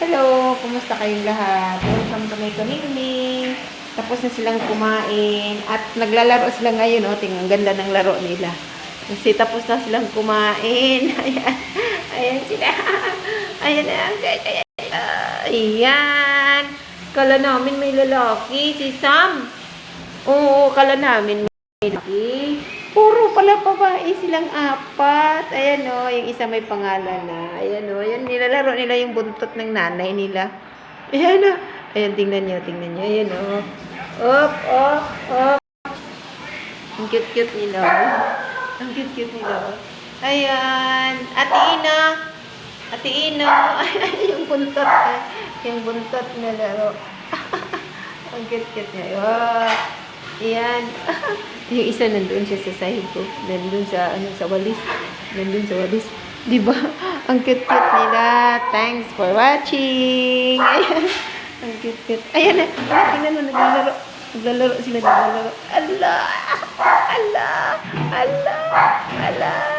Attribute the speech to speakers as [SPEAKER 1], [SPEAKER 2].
[SPEAKER 1] Hello, kumusta kayong lahat? Welcome to my community. Tapos na silang kumain at naglalaro sila ngayon, oh. Tingnan, ganda ng laro nila. Kasi tapos na silang kumain. Ayan, ayan sila. Ayan na, ayan. Ayan. Kala namin may lalaki, si Sam. Oo, kala namin may lalaki. Puro pala babae silang apat. Ayan o, yung isa may pangalan na. Ayan o, ayan, nilalaro nila yung buntot ng nanay nila. Ayan o. Ayan, tingnan nyo, tingnan nyo. Ayan o. Op, op, op. Ang cute-cute nila. oh. Ang cute-cute nila. oh. Ayan. Ate Ina. Ate Ina. yung buntot. eh. Yung buntot na laro. Ang cute-cute niya. Oh. Ayan. yung isa nandun siya sa sahig ko. Nandun sa, ano, sa walis. Nandun sa walis. Di ba? Ang cute-cute nila. Thanks for watching. Ayan. Ang cute-cute. Ayan na. Ayan, tingnan mo, naglalaro. Naglalaro sila, naglalaro. Allah! Allah! Allah! Allah!